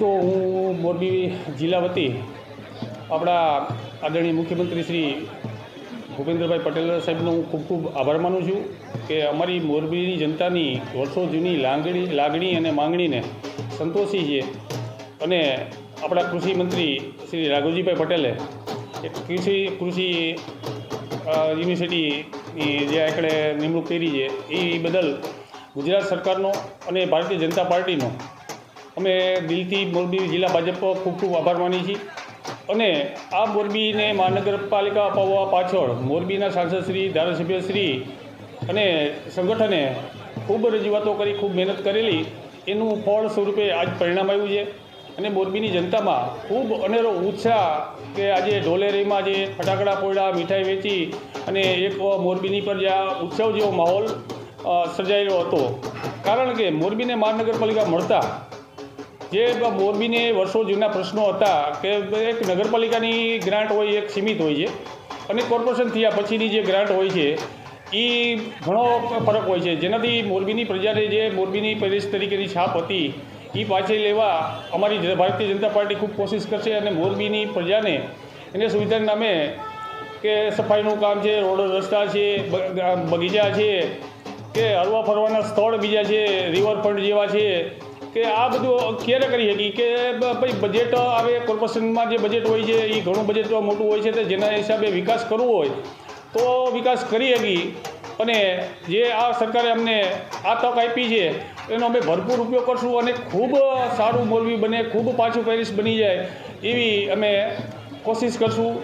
તો હું મોરબી જિલ્લા વતી આપણા આદરણીય મુખ્યમંત્રી શ્રી ભૂપેન્દ્રભાઈ પટેલ સાહેબનો હું ખૂબ ખૂબ આભાર માનું છું કે અમારી મોરબીની જનતાની વર્ષો જૂની લાગણી લાગણી અને માંગણીને સંતોષી છે. અને આપણા કૃષિ મંત્રી શ્રી રાઘવજીભાઈ પટેલે કૃષિ કૃષિ યુનિવર્સિટીની જે આંકડે નિમણૂક કરી છે, એ બદલ ગુજરાત સરકારનો અને ભારતીય જનતા પાર્ટીનો અમે દિલથી મોરબી જિલ્લા ભાજપ ખૂબ ખૂબ આભાર માની છીએ. અને આ મોરબીને મહાનગરપાલિકા અપાવવા પાછળ મોરબીના સાંસદશ્રી ધારાસભ્યશ્રી અને સંગઠને ખૂબ રજૂઆતો કરી, ખૂબ મહેનત કરેલી. એનું ફળ સ્વરૂપે આજ પરિણામ આવ્યું છે. અને મોરબીની જનતામાં ખૂબ અનેરો ઉત્સાહ કે આજે ઢોલેરીમાં જે ફટાકડા પોયડા મીઠાઈ વેચી અને એક મોરબીની પર જે આ ઉત્સવ જેવો માહોલ સર્જાયેલો હતો. કારણ કે મોરબીને મહાનગરપાલિકા મળતા જે મોરબીને વર્ષો જૂના પ્રશ્નો હતા કે એક નગરપાલિકાની ગ્રાન્ટ હોય, એક સીમિત હોય છે અને કોર્પોરેશન થયા પછીની જે ગ્રાન્ટ હોય છે એ ઘણો ફરક હોય છે. જેનાથી મોરબીની પ્રજાને જે મોરબીની પ્રદેશ તરીકેની છાપ હતી એ પાછી લેવા અમારી ભારતીય જનતા પાર્ટી ખૂબ કોશિશ કરશે અને મોરબીની પ્રજાને એને સુવિધાના નામે કે સફાઈનું કામ છે, રોડ રસ્તા છે બગીચા છે, કે હરવા ફરવાના સ્થળ બીજા છે રિવરફ્રન્ટ જેવા છે કે આ બધું ક્યારે કરી શકી કે ભાઈ બજેટ આવે કોર્પોરેશનમાં જે બજેટ હોય છે એ ઘણું બજેટ મોટું હોય છે તો જેના હિસાબે વિકાસ કરવો હોય, તો વિકાસ કરી શકી અને જે આ સરકારે અમને આ તક આપી છે, એનો અમે ભરપૂર ઉપયોગ કરશું અને ખૂબ સારું મોરબી બને, ખૂબ પાછું પેરિસ બની જાય, એવી અમે કોશિશ કરશું.